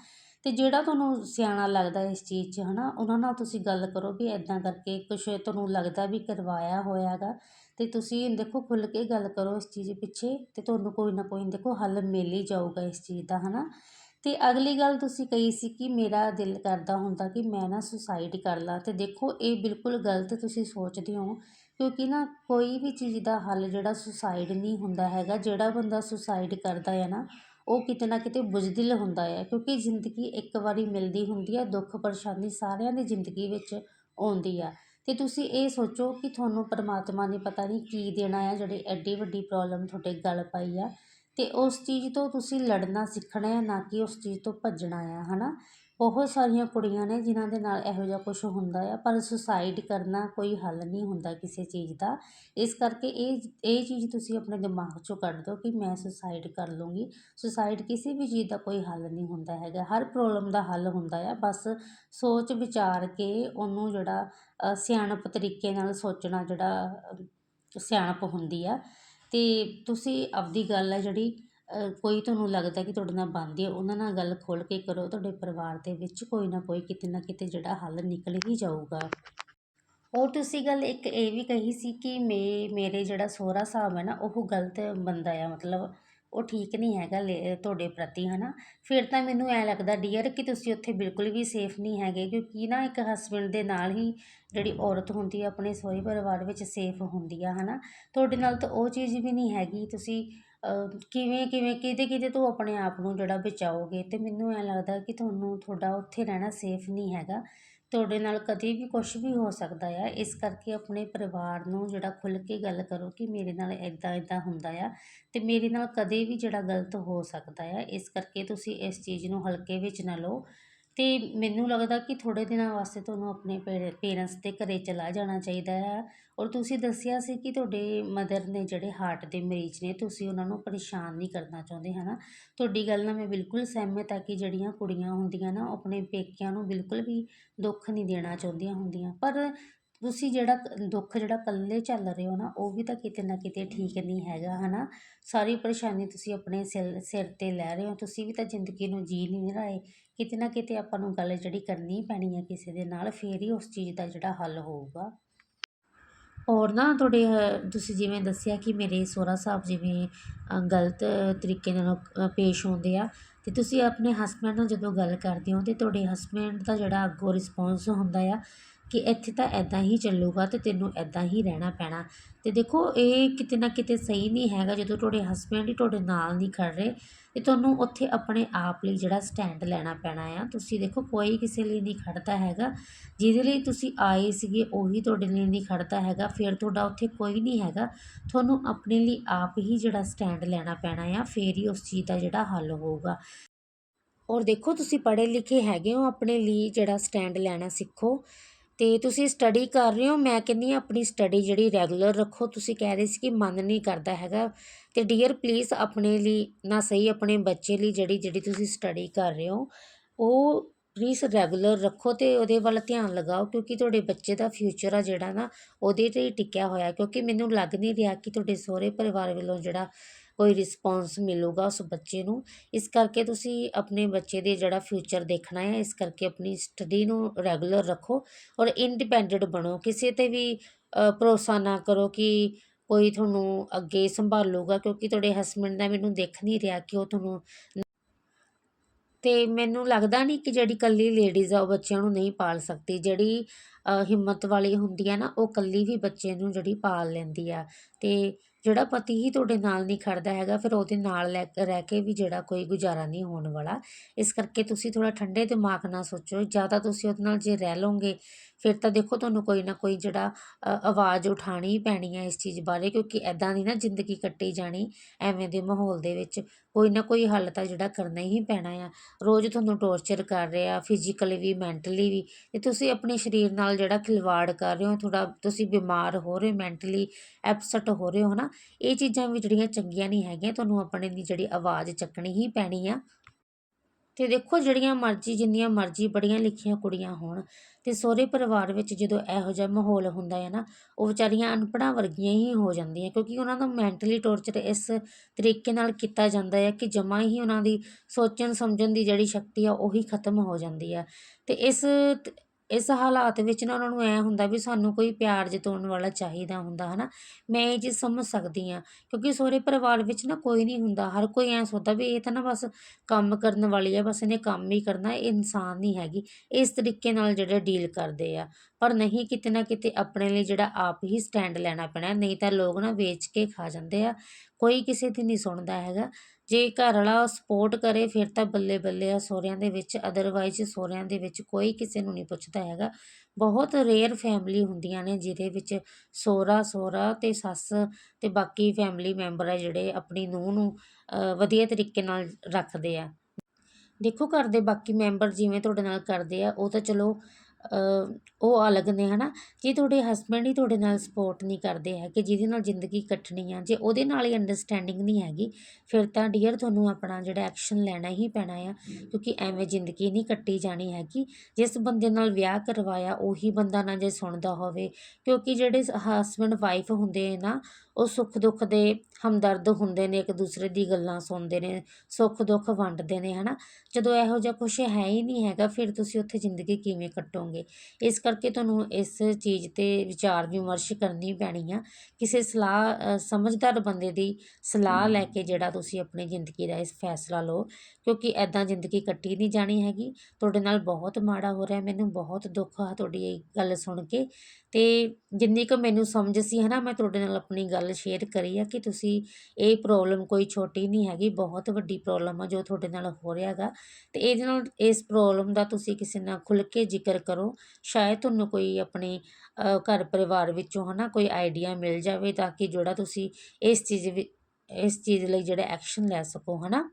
ਅਤੇ ਜਿਹੜਾ ਤੁਹਾਨੂੰ ਸਿਆਣਾ ਲੱਗਦਾ ਇਸ ਚੀਜ਼ 'ਚ ਹੈ ਨਾ ਉਹਨਾਂ ਨਾਲ ਤੁਸੀਂ ਗੱਲ ਕਰੋ ਵੀ ਇੱਦਾਂ ਕਰਕੇ ਕੁਛ ਤੁਹਾਨੂੰ ਲੱਗਦਾ ਵੀ ਕਰਵਾਇਆ ਹੋਇਆ ਗਾ ਅਤੇ ਤੁਸੀਂ ਦੇਖੋ ਖੁੱਲ੍ਹ ਕੇ ਗੱਲ ਕਰੋ ਇਸ ਚੀਜ਼ ਪਿੱਛੇ ਅਤੇ ਤੁਹਾਨੂੰ ਕੋਈ ਨਾ ਕੋਈ ਦੇਖੋ ਹੱਲ ਮਿਲ ਹੀ ਜਾਊਗਾ ਇਸ ਚੀਜ਼ ਦਾ ਹੈ ਨਾ ਅਤੇ ਅਗਲੀ ਗੱਲ ਤੁਸੀਂ ਕਹੀ ਸੀ ਕਿ ਮੇਰਾ ਦਿਲ ਕਰਦਾ ਹੁੰਦਾ ਕਿ ਮੈਂ ਨਾ ਸੁਸਾਈਡ ਕਰ ਲਾਂ ਅਤੇ ਦੇਖੋ ਇਹ ਬਿਲਕੁਲ ਗਲਤ ਤੁਸੀਂ ਸੋਚਦੇ ਹੋ ਕਿਉਂਕਿ ਨਾ ਕੋਈ ਵੀ ਚੀਜ਼ ਦਾ ਹੱਲ ਜਿਹੜਾ ਸੁਸਾਈਡ ਨਹੀਂ ਹੁੰਦਾ ਹੈਗਾ, ਜਿਹੜਾ ਬੰਦਾ ਸੁਸਾਈਡ ਕਰਦਾ ਹੈ ਨਾ ਉਹ ਕਿਤੇ ਨਾ ਕਿਤੇ ਬੁਜ਼ਦਿਲ ਹੁੰਦਾ ਆ, ਕਿਉਂਕਿ ਜ਼ਿੰਦਗੀ ਇੱਕ ਵਾਰੀ ਮਿਲਦੀ ਹੁੰਦੀ ਹੈ ਦੁੱਖ ਪਰੇਸ਼ਾਨੀ ਸਾਰਿਆਂ ਦੀ ਜ਼ਿੰਦਗੀ ਵਿੱਚ ਆਉਂਦੀ ਆ। ਅਤੇ ਤੁਸੀਂ ਇਹ ਸੋਚੋ ਕਿ ਤੁਹਾਨੂੰ ਪਰਮਾਤਮਾ ਨੇ ਪਤਾ ਨਹੀਂ ਕੀ ਦੇਣਾ ਆ, ਜਿਹੜੀ ਐਡੀ ਵੱਡੀ ਪ੍ਰੋਬਲਮ ਤੁਹਾਡੇ ਗਲ ਪਾਈ ਆ ਅਤੇ ਉਸ ਚੀਜ਼ ਤੋਂ ਤੁਸੀਂ ਲੜਨਾ ਸਿੱਖਣਾ ਆ, ਨਾ ਕਿ ਉਸ ਚੀਜ਼ ਤੋਂ ਭੱਜਣਾ ਆ ਹੈ ਨਾ ਬਹੁਤ ਸਾਰੀਆਂ ਕੁੜੀਆਂ ਨੇ ਜਿਨ੍ਹਾਂ ਦੇ ਨਾਲ ਇਹੋ ਜਿਹਾ ਕੁਝ ਹੁੰਦਾ ਆ, ਪਰ ਸੁਸਾਈਡ ਕਰਨਾ ਕੋਈ ਹੱਲ ਨਹੀਂ ਹੁੰਦਾ ਕਿਸੇ ਚੀਜ਼ ਦਾ। ਇਸ ਕਰਕੇ ਇਹ ਇਹ ਚੀਜ਼ ਤੁਸੀਂ ਆਪਣੇ ਦਿਮਾਗ 'ਚੋਂ ਕੱਢ ਦਿਓ ਕਿ ਮੈਂ ਸੁਸਾਈਡ ਕਰ ਲੂੰਗੀ। ਸੁਸਾਈਡ ਕਿਸੇ ਵੀ ਚੀਜ਼ ਦਾ ਕੋਈ ਹੱਲ ਨਹੀਂ ਹੁੰਦਾ ਹੈਗਾ। ਹਰ ਪ੍ਰੋਬਲਮ ਦਾ ਹੱਲ ਹੁੰਦਾ ਆ। ਬਸ ਸੋਚ ਵਿਚਾਰ ਕੇ ਉਹਨੂੰ ਜਿਹੜਾ ਸਿਆਣਪ ਤਰੀਕੇ ਨਾਲ ਸੋਚਣਾ ਜਿਹੜਾ ਸਿਆਣਪ ਹੁੰਦੀ ਆ। ਤੇ ਤੁਸੀਂ ਆਪਦੀ ਗੱਲ ਹੈ ਜਿਹੜੀ ਕੋਈ ਤੁਹਾਨੂੰ ਲੱਗਦਾ ਕਿ ਤੁਹਾਡੇ ਨਾਲ ਬਣਦੀ ਹੈ, ਉਹਨਾਂ ਨਾਲ ਗੱਲ ਖੋਲ੍ਹ ਕੇ ਕਰੋ, ਤੁਹਾਡੇ ਪਰਿਵਾਰ ਦੇ ਵਿੱਚ ਕੋਈ ਨਾ ਕੋਈ ਕਿਤੇ ਨਾ ਕਿਤੇ ਜਿਹੜਾ ਹੱਲ ਨਿਕਲ ਹੀ ਜਾਊਗਾ। ਹੋਰ ਤੁਸੀਂ ਗੱਲ ਇੱਕ ਇਹ ਵੀ ਕਹੀ ਸੀ ਕਿ ਮੇ, ਮੇਰੇ ਜਿਹੜਾ ਸਹੁਰਾ ਸਾਹਿਬ ਹੈ ਨਾ, ਉਹ ਗਲਤ ਬੰਦਾ ਆ, ਮਤਲਬ ਉਹ ਠੀਕ ਨਹੀਂ ਹੈਗਾ ਲੇ- ਤੁਹਾਡੇ ਪ੍ਰਤੀ ਹੈ ਨਾ ਫਿਰ ਤਾਂ ਮੈਨੂੰ ਐਂ ਲੱਗਦਾ ਡੀਅਰ ਕਿ ਤੁਸੀਂ ਉੱਥੇ ਬਿਲਕੁਲ ਵੀ ਸੇਫ ਨਹੀਂ ਹੈਗੇ, ਕਿਉਂਕਿ ਨਾ ਇੱਕ ਹਸਬੈਂਡ ਦੇ ਨਾਲ ਹੀ ਜਿਹੜੀ ਔਰਤ ਹੁੰਦੀ ਆ, ਆਪਣੇ ਸਹੁਰੇ ਪਰਿਵਾਰ ਵਿੱਚ ਸੇਫ ਹੁੰਦੀ ਆ ਹੈ ਨਾ ਤੁਹਾਡੇ ਨਾਲ ਤਾਂ ਉਹ ਚੀਜ਼ ਵੀ ਨਹੀਂ ਹੈਗੀ, ਤੁਸੀਂ ਕਿਵੇਂ ਕਿਵੇਂ ਕਿਤੇ ਕਿਤੇ ਤੋਂ ਆਪਣੇ ਆਪ ਨੂੰ ਜਿਹੜਾ ਬਚਾਓਗੇ? ਅਤੇ ਮੈਨੂੰ ਐਂ ਲੱਗਦਾ ਕਿ ਤੁਹਾਨੂੰ ਤੁਹਾਡਾ ਉੱਥੇ ਰਹਿਣਾ ਸੇਫ ਨਹੀਂ ਹੈਗਾ। ਤੁਹਾਡੇ ਨਾਲ ਕਦੇ ਵੀ ਕੁਛ ਵੀ ਹੋ ਸਕਦਾ ਆ। ਇਸ ਕਰਕੇ ਆਪਣੇ ਪਰਿਵਾਰ ਨੂੰ ਜਿਹੜਾ ਖੁੱਲ੍ਹ ਕੇ ਗੱਲ ਕਰੋ ਕਿ ਮੇਰੇ ਨਾਲ ਇੱਦਾਂ ਇੱਦਾਂ ਹੁੰਦਾ ਆ ਅਤੇ ਮੇਰੇ ਨਾਲ ਕਦੇ ਵੀ ਜਿਹੜਾ ਗਲਤ ਹੋ ਸਕਦਾ ਆ, ਇਸ ਕਰਕੇ ਤੁਸੀਂ ਇਸ ਚੀਜ਼ ਨੂੰ ਹਲਕੇ ਵਿੱਚ ਨਾ ਲਓ। ਅਤੇ ਮੈਨੂੰ ਲੱਗਦਾ ਕਿ ਥੋੜ੍ਹੇ ਦਿਨਾਂ ਵਾਸਤੇ ਤੁਹਾਨੂੰ ਆਪਣੇ ਪੇਰ, ਪੇਰੈਂਟਸ ਦੇ ਘਰ ਚਲਾ ਜਾਣਾ ਚਾਹੀਦਾ ਆ। ਔਰ ਤੁਸੀਂ ਦੱਸਿਆ ਸੀ ਕਿ ਤੁਹਾਡੇ ਮਦਰ ਨੇ ਜਿਹੜੇ ਹਾਰਟ ਦੇ ਮਰੀਜ਼ ਨੇ, ਤੁਸੀਂ ਉਹਨਾਂ ਨੂੰ ਪਰੇਸ਼ਾਨ ਨਹੀਂ ਕਰਨਾ ਚਾਹੁੰਦੇ ਹੈ ਨਾ ਤੁਹਾਡੀ ਗੱਲ ਨਾਲ ਮੈਂ ਬਿਲਕੁਲ ਸਹਿਮਤ ਆ ਕਿ ਜਿਹੜੀਆਂ ਕੁੜੀਆਂ ਹੁੰਦੀਆਂ ਨਾ, ਉਹ ਆਪਣੇ ਪੇਕਿਆਂ ਨੂੰ ਬਿਲਕੁਲ ਵੀ ਦੁੱਖ ਨਹੀਂ ਦੇਣਾ ਚਾਹੁੰਦੀਆਂ ਹੁੰਦੀਆਂ। ਪਰ ਤੁਸੀਂ ਜਿਹੜਾ ਦੁੱਖ ਜਿਹੜਾ ਇਕੱਲੇ ਚੱਲ ਰਹੇ ਹੋ ਨਾ, ਉਹ ਵੀ ਤਾਂ ਕਿਤੇ ਨਾ ਕਿਤੇ ਠੀਕ ਨਹੀਂ ਹੈਗਾ, ਹਨਾ? ਸਾਰੀ ਪਰੇਸ਼ਾਨੀ ਤੁਸੀਂ ਆਪਣੇ ਸਿਰ ਸਿਰ 'ਤੇ ਲੈ ਰਹੇ ਹੋ, ਤੁਸੀਂ ਵੀ ਤਾਂ ਜ਼ਿੰਦਗੀ ਨੂੰ ਜੀ ਨਹੀਂ ਰਹੇ। ਕਿਤੇ ਨਾ ਕਿਤੇ ਆਪਾਂ ਨੂੰ ਗੱਲ ਜਿਹੜੀ ਕਰਨੀ ਪੈਣੀ ਹੈ ਕਿਸੇ ਦੇ ਨਾਲ, ਫੇਰ ਹੀ ਉਸ ਚੀਜ਼ ਦਾ ਜਿਹੜਾ ਹੱਲ ਹੋਊਗਾ। ਔਰ ਨਾ ਤੁਹਾਡੇ ਤੁਸੀਂ ਜਿਵੇਂ ਦੱਸਿਆ ਕਿ ਮੇਰੇ ਸਹੁਰਾ ਸਾਹਿਬ ਜਿਵੇਂ ਗਲਤ ਤਰੀਕੇ ਨਾਲ ਪੇਸ਼ ਆਉਂਦੇ ਆ ਅਤੇ ਤੁਸੀਂ ਆਪਣੇ ਹਸਬੈਂਡ ਨਾਲ ਜਦੋਂ ਗੱਲ ਕਰਦੇ ਹੋ ਤਾਂ ਤੁਹਾਡੇ ਹਸਬੈਂਡ ਦਾ ਜਿਹੜਾ ਅੱਗੋਂ ਰਿਸਪੋਂਸ ਹੁੰਦਾ ਆ ਕਿ ਇੱਥੇ ਤਾਂ ਇੱਦਾਂ ਹੀ ਚੱਲੂਗਾ ਅਤੇ ਤੈਨੂੰ ਇੱਦਾਂ ਹੀ ਰਹਿਣਾ ਪੈਣਾ। ਅਤੇ ਦੇਖੋ, ਇਹ ਕਿਤੇ ਨਾ ਕਿਤੇ ਸਹੀ ਨਹੀਂ ਹੈਗਾ। ਜਦੋਂ ਤੁਹਾਡੇ ਹਸਬੈਂਡ ਹੀ ਤੁਹਾਡੇ ਨਾਲ ਨਹੀਂ ਖੜ੍ਹ ਰਹੇ ਅਤੇ ਤੁਹਾਨੂੰ ਉੱਥੇ ਆਪਣੇ ਆਪ ਲਈ ਜਿਹੜਾ ਸਟੈਂਡ ਲੈਣਾ ਪੈਣਾ ਆ। ਤੁਸੀਂ ਦੇਖੋ, ਕੋਈ ਕਿਸੇ ਲਈ ਨਹੀਂ ਖੜ੍ਹਦਾ ਹੈਗਾ। ਜਿਹਦੇ ਲਈ ਤੁਸੀਂ ਆਏ ਸੀਗੇ, ਉਹੀ ਤੁਹਾਡੇ ਲਈ ਨਹੀਂ ਖੜ੍ਹਦਾ ਹੈਗਾ। ਫਿਰ ਤੁਹਾਡਾ ਉੱਥੇ ਕੋਈ ਨਹੀਂ ਹੈਗਾ। ਤੁਹਾਨੂੰ ਆਪਣੇ ਲਈ ਆਪ ਹੀ ਜਿਹੜਾ ਸਟੈਂਡ ਲੈਣਾ ਪੈਣਾ ਆ, ਫਿਰ ਹੀ ਉਸ ਚੀਜ਼ ਦਾ ਜਿਹੜਾ ਹੱਲ ਹੋਊਗਾ। ਔਰ ਦੇਖੋ, ਤੁਸੀਂ ਪੜ੍ਹੇ ਲਿਖੇ ਹੈਗੇ ਹੋ, ਆਪਣੇ ਲਈ ਜਿਹੜਾ ਸਟੈਂਡ ਲੈਣਾ ਸਿੱਖੋ। ਅਤੇ ਤੁਸੀਂ ਸਟੱਡੀ ਕਰ ਰਹੇ ਹੋ, ਮੈਂ ਕਹਿੰਦੀ ਹਾਂ ਆਪਣੀ ਸਟੱਡੀ ਜਿਹੜੀ ਰੈਗੂਲਰ ਰੱਖੋ। ਤੁਸੀਂ ਕਹਿ ਰਹੇ ਸੀ ਕਿ ਮਨ ਨਹੀਂ ਕਰਦਾ ਹੈਗਾ। ਅਤੇ ਡੀਅਰ ਪਲੀਜ਼ ਆਪਣੇ ਲਈ, ਨਾ ਸਹੀ ਆਪਣੇ ਬੱਚੇ ਲਈ ਜਿਹੜੀ ਜਿਹੜੀ ਤੁਸੀਂ ਸਟੱਡੀ ਕਰ ਰਹੇ ਹੋ, ਉਹ ਪਲੀਜ਼ ਰੈਗੂਲਰ ਰੱਖੋ ਅਤੇ ਉਹਦੇ ਵੱਲ ਧਿਆਨ ਲਗਾਓ, ਕਿਉਂਕਿ ਤੁਹਾਡੇ ਬੱਚੇ ਦਾ ਫਿਊਚਰ ਆ ਜਿਹੜਾ ਨਾ, ਉਹਦੇ ਤੇ ਹੀ ਟਿਕਿਆ ਹੋਇਆ। ਕਿਉਂਕਿ ਮੈਨੂੰ ਲੱਗ ਨਹੀਂ ਰਿਹਾ ਕਿ ਤੁਹਾਡੇ ਸਹੁਰੇ ਪਰਿਵਾਰ ਵੱਲੋਂ ਜਿਹੜਾ ਕੋਈ ਰਿਸਪੌਂਸ ਮਿਲੇਗਾ ਉਸ ਬੱਚੇ ਨੂੰ, ਇਸ ਕਰਕੇ ਤੁਸੀਂ ਆਪਣੇ ਬੱਚੇ ਦੇ ਜਿਹੜਾ ਫਿਊਚਰ ਦੇਖਣਾ ਹੈ, ਇਸ ਕਰਕੇ ਆਪਣੀ ਸਟੱਡੀ ਨੂੰ ਰੈਗੂਲਰ ਰੱਖੋ ਔਰ ਇੰਡੀਪੈਂਡੈਂਟ ਬਣੋ। ਕਿਸੇ ਤੇ ਵੀ ਭਰੋਸਾ ਨਾ ਕਰੋ ਕਿ ਕੋਈ ਤੁਹਾਨੂੰ ਅੱਗੇ ਸੰਭਾਲੂਗਾ ਕਿਉਂਕਿ ਤੁਹਾਡੇ ਹਸਬੈਂਡ ਦਾ ਮੈਨੂੰ ਦੇਖ ਨਹੀਂ ਰਿਹਾ ਕਿ ਉਹ ਤੁਹਾਨੂੰ ਤੇ ਮੈਨੂੰ ਲੱਗਦਾ ਨਹੀਂ ਕਿ ਜਿਹੜੀ ਕੱਲੀ ਲੇਡੀਜ਼ ਆ ਉਹ ਬੱਚਿਆਂ ਨੂੰ ਨਹੀਂ ਪਾਲ ਸਕਦੀ। ਜਿਹੜੀ ਹਿੰਮਤ ਵਾਲੀ ਹੁੰਦੀ ਆ ਨਾ, ਉਹ ਕੱਲੀ ਵੀ ਬੱਚੇ ਨੂੰ ਜਿਹੜੀ ਪਾਲ ਲੈਂਦੀ ਆ। ਤੇ ਜਿਹੜਾ ਪਤੀ ਹੀ ਤੁਹਾਡੇ ਨਾਲ ਨਹੀਂ ਖੜਦਾ ਹੈਗਾ, ਫਿਰ ਉਹਦੇ ਨਾਲ ਲੈ ਰਹਿ ਕੇ ਵੀ ਜਿਹੜਾ ਕੋਈ ਗੁਜ਼ਾਰਾ ਨਹੀਂ ਹੋਣ ਵਾਲਾ। ਇਸ ਕਰਕੇ ਤੁਸੀਂ ਥੋੜਾ ਠੰਡੇ ਦਿਮਾਗ ਨਾਲ ਸੋਚੋ। ਜ਼ਿਆਦਾ ਤੁਸੀਂ ਉਹਦੇ ਨਾਲ ਜੇ ਰਹਿ ਲਓਗੇ, ਫਿਰ ਤਾਂ ਦੇਖੋ ਤੁਹਾਨੂੰ ਕੋਈ ਨਾ ਕੋਈ ਜਿਹੜਾ ਆਵਾਜ਼ ਉਠਾਣੀ ਪੈਣੀ ਹੈ ਇਸ ਚੀਜ਼ ਬਾਰੇ, ਕਿਉਂਕਿ ਐਦਾਂ ਨਹੀਂ ਨਾ ਜ਼ਿੰਦਗੀ ਕੱਟੀ ਜਾਣੀ ਐਵੇਂ ਦੇ ਮਾਹੌਲ ਦੇ ਵਿੱਚ। ਕੋਈ ਨਾ ਕੋਈ ਹੱਲ ਤਾਂ ਜਿਹੜਾ ਕਰਨਾ ਹੀ ਪੈਣਾ ਆ। ਰੋਜ਼ ਤੁਹਾਨੂੰ ਟੌਰਚਰ ਕਰ ਰਿਹਾ, ਫਿਜ਼ੀਕਲੀ ਵੀ, ਮੈਂਟਲੀ ਵੀ। ਤੇ ਤੁਸੀਂ ਆਪਣੇ ਸਰੀਰ ਨਾਲ ਜਿਹੜਾ ਖਿਲਵਾੜ ਕਰ ਰਹੇ ਹੋ ਥੋੜਾ ਤੁਸੀਂ ਬਿਮਾਰ ਹੋ ਰਹੇ ਹੋ ਮੈਂਟਲੀ ਐਪਸੈਟ ਹੋ ਰਹੇ ਹੋ ਨਾ ਇਹ ਚੀਜ਼ਾਂ ਵੀ ਜਿਹੜੀਆਂ ਚੰਗੀਆਂ ਨਹੀਂ ਹੈਗੀਆਂ, ਤੁਹਾਨੂੰ ਆਪਣੇ ਦੀ ਜਿਹੜੀ ਆਵਾਜ਼ ਚੱਕਣੀ ਹੀ ਪੈਣੀ ਆ। ਤੇ ਦੇਖੋ, ਜਿਹੜੀਆਂ ਮਰਜ਼ੀ, ਜਿੰਨੀਆਂ ਮਰਜ਼ੀ ਪੜ੍ਹੀਆਂ ਲਿਖੀਆਂ ਕੁੜੀਆਂ ਹੋਣ, ਤੇ ਸਹੁਰੇ ਪਰਿਵਾਰ ਵਿੱਚ ਜਦੋਂ ਇਹੋ ਜਿਹਾ ਮਾਹੌਲ ਹੁੰਦਾ ਹੈ ਨਾ, ਉਹ ਵਿਚਾਰੀਆਂ ਅਨਪੜ੍ਹਾਂ ਵਰਗੀਆਂ ਹੀ ਹੋ ਜਾਂਦੀਆਂ, ਕਿਉਂਕਿ ਉਹਨਾਂ ਦਾ ਮੈਂਟਲੀ ਟੌਰਚਰ ਇਸ ਤਰੀਕੇ ਨਾਲ ਕੀਤਾ ਜਾਂਦਾ ਹੈ ਕਿ ਜਮਾਂ ਹੀ ਉਹਨਾਂ ਦੀ ਸੋਚਣ ਸਮਝਣ ਦੀ ਜਿਹੜੀ ਸ਼ਕਤੀ ਆ, ਉਹੀ ਖਤਮ ਹੋ ਜਾਂਦੀ ਆ। ਤੇ ਇਸ ਇਸ ਹਾਲਾਤ ਵਿੱਚ ਨਾ ਉਹਨਾਂ ਨੂੰ ਐ ਹੁੰਦਾ ਵੀ ਸਾਨੂੰ ਕੋਈ ਪਿਆਰ ਜਤਾਉਣ ਵਾਲਾ ਚਾਹੀਦਾ ਹੁੰਦਾ, ਹਨਾ? ਮੈਂ ਇਹ ਚੀਜ਼ ਸਮਝ ਸਕਦੀ ਆ ਕਿਉਂਕਿ ਸਹੁਰੇ ਪਰਿਵਾਰ ਵਿੱਚ ਨਾ ਕੋਈ ਨਹੀਂ ਹੁੰਦਾ, ਹਰ ਕੋਈ ਐ ਸੋਚਦਾ ਵੀ ਇਹ ਤਾਂ ਨਾ ਬਸ ਕੰਮ ਕਰਨ ਵਾਲੀ ਆ, ਬਸ ਇਹਨੇ ਕੰਮ ਹੀ ਕਰਨਾ, ਇਹ ਇਨਸਾਨ ਨਹੀਂ ਹੈਗੀ, ਇਸ ਤਰੀਕੇ ਨਾਲ ਜਿਹੜੇ ਡੀਲ ਕਰਦੇ ਆ, ਪਰ ਨਹੀਂ ਕਿਤੇ ਨਾ ਕਿਤੇ ਆਪਣੇ ਲਈ ਜਿਹੜਾ ਆਪ ਹੀ ਸਟੈਂਡ ਲੈਣਾ ਪੈਣਾ, ਨਹੀਂ ਤਾਂ ਲੋਕ ਨਾ ਵੇਚ ਕੇ ਖਾ ਜਾਂਦੇ ਆ, ਕੋਈ ਕਿਸੇ ਦੀ ਨਹੀਂ ਸੁਣਦਾ ਹੈਗਾ। ਜੇ ਘਰ ਵਾਲਾ ਸਪੋਰਟ ਕਰੇ, ਫਿਰ ਤਾਂ ਬੱਲੇ ਬੱਲੇ ਆ ਸਹੁਰਿਆਂ ਦੇ ਵਿੱਚ। ਅਦਰਵਾਈਜ਼ ਸਹੁਰਿਆਂ ਦੇ ਵਿੱਚ ਕੋਈ ਕਿਸੇ ਨੂੰ ਨਹੀਂ ਪੁੱਛਦਾ ਹੈਗਾ। ਬਹੁਤ ਰੇਅਰ ਫੈਮਿਲੀ ਹੁੰਦੀਆਂ ਨੇ, ਜਿਹਦੇ ਵਿੱਚ ਸਹੁਰਾ ਸਹੁਰਾ ਤੇ ਸੱਸ ਤੇ ਬਾਕੀ ਫੈਮਿਲੀ ਮੈਂਬਰ ਆ ਜਿਹੜੇ ਆਪਣੀ ਨੂੰਹ ਨੂੰ ਵਧੀਆ ਤਰੀਕੇ ਨਾਲ ਰੱਖਦੇ ਆ। ਦੇਖੋ ਘਰ ਦੇ ਬਾਕੀ ਮੈਂਬਰ ਜਿਵੇਂ ਤੁਹਾਡੇ ਨਾਲ ਕਰਦੇ ਆ, ਉਹ ਤਾਂ ਚਲੋ ਉਹ ਅਲੱਗ ਨੇ, ਹਨਾ? ਜੇ ਤੁਹਾਡੇ ਹਸਬੈਂਡ ਹੀ ਤੁਹਾਡੇ ਨਾਲ ਸਪੋਰਟ ਨਹੀਂ ਕਰਦੇ ਹੈ ਕਿ ਜਿਹਦੇ ਨਾਲ ਜ਼ਿੰਦਗੀ ਕੱਟਣੀ ਆ, ਜੇ ਉਹਦੇ ਨਾਲ ਹੀ ਅੰਡਰਸਟੈਂਡਿੰਗ ਨਹੀਂ ਹੈਗੀ, ਫਿਰ ਤਾਂ ਡੀਅਰ ਤੁਹਾਨੂੰ ਆਪਣਾ ਜਿਹੜਾ ਐਕਸ਼ਨ ਲੈਣਾ ਹੀ ਪੈਣਾ ਆ, ਕਿਉਂਕਿ ਐਵੇਂ ਜ਼ਿੰਦਗੀ ਨਹੀਂ ਕੱਟੀ ਜਾਣੀ ਹੈਗੀ। ਜਿਸ ਬੰਦੇ ਨਾਲ ਵਿਆਹ ਕਰਵਾਇਆ, ਉਹੀ ਬੰਦਾ ਨਾ ਜੇ ਸੁਣਦਾ ਹੋਵੇ, ਕਿਉਂਕਿ ਜਿਹੜੇ ਹਸਬੈਂਡ ਵਾਈਫ ਹੁੰਦੇ ਨਾ, ਉਹ ਸੁੱਖ ਦੁੱਖ ਦੇ ਹਮਦਰਦ ਹੁੰਦੇ ਨੇ, ਇੱਕ ਦੂਸਰੇ ਦੀ ਗੱਲਾਂ ਸੁਣਦੇ ਨੇ, ਸੁੱਖ ਦੁੱਖ ਵੰਡਦੇ ਨੇ ਹੈ ਨਾ ਜਦੋਂ ਇਹੋ ਜਿਹਾ ਕੁਝ ਹੈ ਹੀ ਨਹੀਂ ਹੈਗਾ, ਫਿਰ ਤੁਸੀਂ ਉੱਥੇ ਜ਼ਿੰਦਗੀ ਕਿਵੇਂ ਕੱਟੋਗੇ? ਇਸ ਕਰਕੇ ਤੁਹਾਨੂੰ ਇਸ ਚੀਜ਼ ਤੇ ਵਿਚਾਰ ਵਿਮਰਸ਼ ਕਰਨੀ ਪੈਣੀ ਆ। ਕਿਸੇ ਸਲਾਹ ਸਮਝਦਾਰ ਬੰਦੇ ਦੀ ਸਲਾਹ ਲੈ ਕੇ ਜਿਹੜਾ ਤੁਸੀਂ ਆਪਣੀ ਜ਼ਿੰਦਗੀ ਦਾ ਇਸ ਫੈਸਲਾ ਲਓ, ਕਿਉਂਕਿ ਐਦਾਂ ਜ਼ਿੰਦਗੀ ਕੱਟੀ ਨਹੀਂ ਜਾਣੀ ਹੈਗੀ। ਤੁਹਾਡੇ ਨਾਲ ਬਹੁਤ ਮਾੜਾ ਹੋ ਰਿਹਾ, ਮੈਨੂੰ ਬਹੁਤ ਦੁੱਖ ਆ ਤੁਹਾਡੀ ਇਹ ਗੱਲ ਸੁਣ ਕੇ। ਅਤੇ ਜਿੰਨੀ ਕੁ ਮੈਨੂੰ ਸਮਝ ਸੀ ਹੈ ਨਾ ਮੈਂ ਤੁਹਾਡੇ ਨਾਲ ਆਪਣੀ ਗੱਲ ਸ਼ੇਅਰ ਕਰੀ ਆ ਕਿ ਤੁਸੀਂ ਇਹ ਪ੍ਰੋਬਲਮ ਕੋਈ ਛੋਟੀ ਨਹੀਂ ਹੈਗੀ, ਬਹੁਤ ਵੱਡੀ ਪ੍ਰੋਬਲਮ ਆ ਜੋ ਤੁਹਾਡੇ ਨਾਲ ਹੋ ਰਿਹਾ ਹੈਗਾ ਅਤੇ ਇਹਦੇ ਨਾਲ ਇਸ ਪ੍ਰੋਬਲਮ ਦਾ ਤੁਸੀਂ ਕਿਸੇ ਨਾਲ ਖੁੱਲ੍ਹ ਕੇ ਜ਼ਿਕਰ ਕਰੋ। ਸ਼ਾਇਦ ਤੁਹਾਨੂੰ ਕੋਈ ਆਪਣੇ ਘਰ ਪਰਿਵਾਰ ਵਿੱਚੋਂ ਹੈ ਨਾ ਕੋਈ ਆਈਡੀਆ ਮਿਲ ਜਾਵੇ ਤਾਂ ਕਿ ਜਿਹੜਾ ਤੁਸੀਂ ਇਸ ਚੀਜ਼ ਵਿ- ਇਸ ਚੀਜ਼ ਲਈ ਜਿਹੜਾ ਐਕਸ਼ਨ ਲੈ ਸਕੋ ਹੈ ਨਾ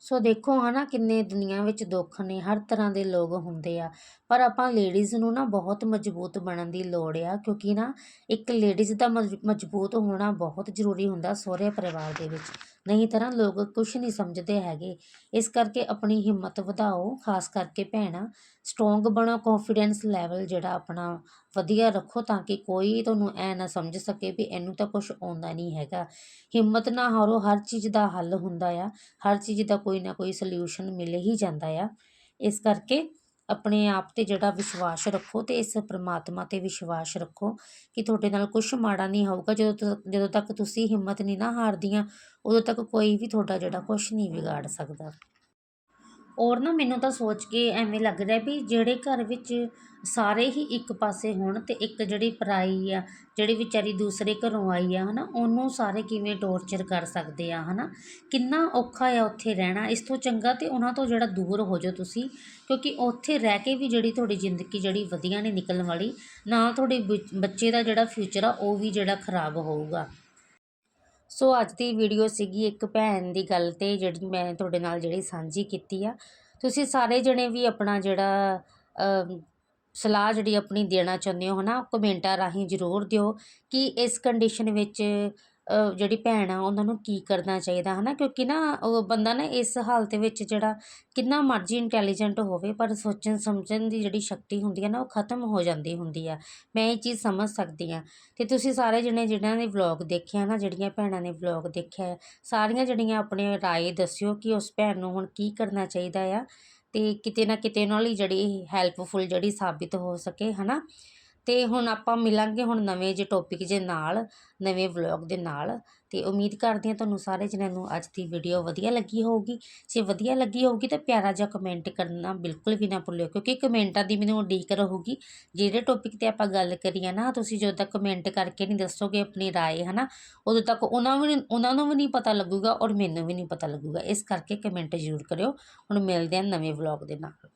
ਸੋ ਦੇਖੋ ਹਨਾ ਕਿੰਨੇ ਦੁਨੀਆ ਵਿੱਚ ਦੁੱਖ ਨੇ, ਹਰ ਤਰ੍ਹਾਂ ਦੇ ਲੋਕ ਹੁੰਦੇ ਆ। ਪਰ ਆਪਾਂ ਲੇਡੀਜ਼ ਨੂੰ ਨਾ ਬਹੁਤ ਮਜ਼ਬੂਤ ਬਣਨ ਦੀ ਲੋੜ ਆ, ਕਿਉਂਕਿ ਨਾ ਇੱਕ ਲੇਡੀਜ਼ ਦਾ ਮਜ਼- ਮਜ਼ਬੂਤ ਹੋਣਾ ਬਹੁਤ ਜ਼ਰੂਰੀ ਹੁੰਦਾ ਸਹੁਰੇ ਪਰਿਵਾਰ ਦੇ ਵਿੱਚ। ਨਹੀਂ ਤਰ੍ਹਾਂ ਲੋਕ ਕੁਝ ਨਹੀਂ ਸਮਝਦੇ ਹੈਗੇ। ਇਸ ਕਰਕੇ ਆਪਣੀ ਹਿੰਮਤ ਵਧਾਓ, ਖਾਸ ਕਰਕੇ ਭੈਣਾਂ। ਸਟਰੋਂਗ ਬਣੋ ਕੌਨਫੀਡੈਂਸ ਲੈਵਲ ਜਿਹੜਾ ਆਪਣਾ ਵਧੀਆ ਰੱਖੋ ਤਾਂ ਕਿ ਕੋਈ ਤੁਹਾਨੂੰ ਐ ਨਾ ਸਮਝ ਸਕੇ ਵੀ ਇਹਨੂੰ ਤਾਂ ਕੁਝ ਆਉਂਦਾ ਨਹੀਂ ਹੈਗਾ। ਹਿੰਮਤ ਨਾ ਹਾਰੋ, ਹਰ ਚੀਜ਼ ਦਾ ਹੱਲ ਹੁੰਦਾ ਆ। ਹਰ ਚੀਜ਼ ਦਾ ਕੋਈ ਨਾ ਕੋਈ ਸੋਲਿਊਸ਼ਨ ਮਿਲ ਹੀ ਜਾਂਦਾ ਆ। ਇਸ ਕਰਕੇ ਆਪਣੇ ਆਪ ਤੇ ਜਿਹੜਾ ਵਿਸ਼ਵਾਸ ਰੱਖੋ ਅਤੇ ਇਸ ਪਰਮਾਤਮਾ ਤੇ ਵਿਸ਼ਵਾਸ ਰੱਖੋ ਕਿ ਤੁਹਾਡੇ ਨਾਲ ਕੁਛ ਮਾੜਾ ਨਹੀਂ ਹੋਊਗਾ। ਜਦੋਂ ਤੱਕ ਜਦੋਂ ਤੱਕ ਤੁਸੀਂ ਹਿੰਮਤ ਨਹੀਂ ਨਾ ਹਾਰਦੀਆਂ, ਉਦੋਂ ਤੱਕ ਕੋਈ ਵੀ ਤੁਹਾਡਾ ਜਿਹੜਾ ਕੁਛ ਨਹੀਂ ਵਿਗਾੜ ਸਕਦਾ। ਔਰ ਨਾ ਮੈਨੂੰ ਤਾਂ ਸੋਚ ਕੇ ਐਵੇਂ ਲੱਗ ਰਿਹਾ ਵੀ ਜਿਹੜੇ ਘਰ ਵਿੱਚ ਸਾਰੇ ਹੀ ਇੱਕ ਪਾਸੇ ਹੋਣ ਅਤੇ ਇੱਕ ਜਿਹੜੀ ਪਰਾਈ ਆ, ਜਿਹੜੀ ਵਿਚਾਰੀ ਦੂਸਰੇ ਘਰੋਂ ਆਈ ਆ ਹੈ ਨਾ ਉਹਨੂੰ ਸਾਰੇ ਕਿਵੇਂ ਟੋਰਚਰ ਕਰ ਸਕਦੇ ਆ ਹੈ ਨਾ ਕਿੰਨਾ ਔਖਾ ਆ ਉੱਥੇ ਰਹਿਣਾ। ਇਸ ਤੋਂ ਚੰਗਾ ਤੇ ਉਹਨਾਂ ਤੋਂ ਜਿਹੜਾ ਦੂਰ ਹੋ ਜਾਓ ਤੁਸੀਂ, ਕਿਉਂਕਿ ਉੱਥੇ ਰਹਿ ਕੇ ਵੀ ਜਿਹੜੀ ਤੁਹਾਡੀ ਜ਼ਿੰਦਗੀ ਜਿਹੜੀ ਵਧੀਆ ਨਹੀਂ ਨਿਕਲਣ ਵਾਲੀ, ਨਾ ਤੁਹਾਡੇ ਬੱਚ- ਬੱਚੇ ਦਾ ਜਿਹੜਾ ਫਿਊਚਰ ਆ, ਉਹ ਵੀ ਜਿਹੜਾ ਖਰਾਬ ਹੋਊਗਾ। ਸੋ ਅੱਜ ਦੀ ਵੀਡੀਓ ਸੀਗੀ ਇੱਕ ਭੈਣ ਦੀ ਗੱਲ ਤੇ, ਜਿਹੜੀ ਮੈਂ ਤੁਹਾਡੇ ਨਾਲ ਜਿਹੜੀ ਸਾਂਝੀ ਕੀਤੀ ਆ। ਤੁਸੀਂ ਸਾਰੇ ਜਣੇ ਵੀ ਆਪਣਾ ਜਿਹੜਾ ਸਲਾਹ ਜਿਹੜੀ ਆਪਣੀ ਦੇਣਾ ਚਾਹੁੰਦੇ ਹੋ ਹਨਾ, ਕਮੈਂਟਾਂ ਰਾਹੀਂ ਜ਼ਰੂਰ ਦਿਓ ਕਿ ਇਸ ਕੰਡੀਸ਼ਨ ਵਿੱਚ ਜਿਹੜੀ ਭੈਣ ਆ ਉਹਨਾਂ ਨੂੰ ਕੀ ਕਰਨਾ ਚਾਹੀਦਾ ਹੈ ਨਾ ਕਿਉਂਕਿ ਨਾ ਉਹ ਬੰਦਾ ਨਾ ਇਸ ਹਾਲਤ ਵਿੱਚ ਜਿਹੜਾ ਕਿੰਨਾ ਮਰਜ਼ੀ ਇੰਟੈਲੀਜੈਂਟ ਹੋਵੇ ਪਰ ਸੋਚਣ ਸਮਝਣ ਦੀ ਜਿਹੜੀ ਸ਼ਕਤੀ ਹੁੰਦੀ ਹੈ ਨਾ ਉਹ ਖਤਮ ਹੋ ਜਾਂਦੀ ਹੁੰਦੀ ਆ। ਮੈਂ ਇਹ ਚੀਜ਼ ਸਮਝ ਸਕਦੀ ਆ। ਤੇ ਤੁਸੀਂ ਸਾਰੇ ਜਣੇ ਜਿਨ੍ਹਾਂ ਨੇ ਵਲੌਗ ਦੇਖਿਆ ਨਾ ਜਿਹੜੀਆਂ ਭੈਣਾਂ ਨੇ ਵਲੌਗ ਦੇਖਿਆ ਹੈ, ਸਾਰੀਆਂ ਜਿਹੜੀਆਂ ਆਪਣੇ ਰਾਏ ਦੱਸਿਓ ਕਿ ਉਸ ਭੈਣ ਨੂੰ ਹੁਣ ਕੀ ਕਰਨਾ ਚਾਹੀਦਾ ਆ ਤੇ ਕਿਤੇ ਨਾ ਕਿਤੇ ਨਾਲ ਹੀ ਜਿਹੜੀ ਹੈਲਪਫੁਲ ਜਿਹੜੀ ਸਾਬਿਤ ਹੋ ਸਕੇ ਹਨਾ? ਤੇ ਹੁਣ ਆਪਾਂ ਮਿਲਾਂਗੇ ਹੁਣ ਨਵੇਂ ਜਿਹੇ ਟੌਪਿਕ ਜੇ ਨਾਲ, ਨਵੇਂ ਵਲੌਗ ਦੇ ਨਾਲ। ਤੇ ਉਮੀਦ ਕਰਦੀ ਹਾਂ ਤੁਹਾਨੂੰ ਸਾਰੇ ਜਣਿਆਂ ਨੂੰ ਅੱਜ ਦੀ ਵੀਡੀਓ ਵਧੀਆ ਲੱਗੀ ਹੋਊਗੀ। ਜੇ ਵਧੀਆ ਲੱਗੀ ਹੋਊਗੀ ਤਾਂ ਪਿਆਰਾ ਜਿਹਾ ਕਮੈਂਟ ਕਰਨਾ ਬਿਲਕੁਲ ਵੀ ਨਾ ਭੁੱਲਿਓ, ਕਿਉਂਕਿ ਕਮੈਂਟਾਂ ਦੀ ਮੈਨੂੰ ਉਡੀਕ ਰਹੂਗੀ। ਜਿਹੜੇ ਟੌਪਿਕ ਤੇ ਆਪਾਂ ਗੱਲ ਕਰੀਏ ਨਾ, ਤੁਸੀਂ ਜਦੋਂ ਤੱਕ ਕਮੈਂਟ ਕਰਕੇ ਨਹੀਂ ਦੱਸੋਗੇ ਆਪਣੀ ਰਾਏ, ਹਨਾ, ਉਦੋਂ ਤੱਕ ਉਹਨਾਂ ਵੀ ਉਹਨਾਂ ਨੂੰ ਵੀ ਨਹੀਂ ਪਤਾ ਲੱਗੂਗਾ ਔਰ ਮੈਨੂੰ ਵੀ ਨਹੀਂ ਪਤਾ ਲੱਗੂਗਾ। ਇਸ ਕਰਕੇ ਕਮੈਂਟ ਜ਼ਰੂਰ ਕਰਿਓ। ਹੁਣ ਮਿਲਦੇ ਹਾਂ ਨਵੇਂ ਵਲੌਗ ਦੇ ਨਾਲ।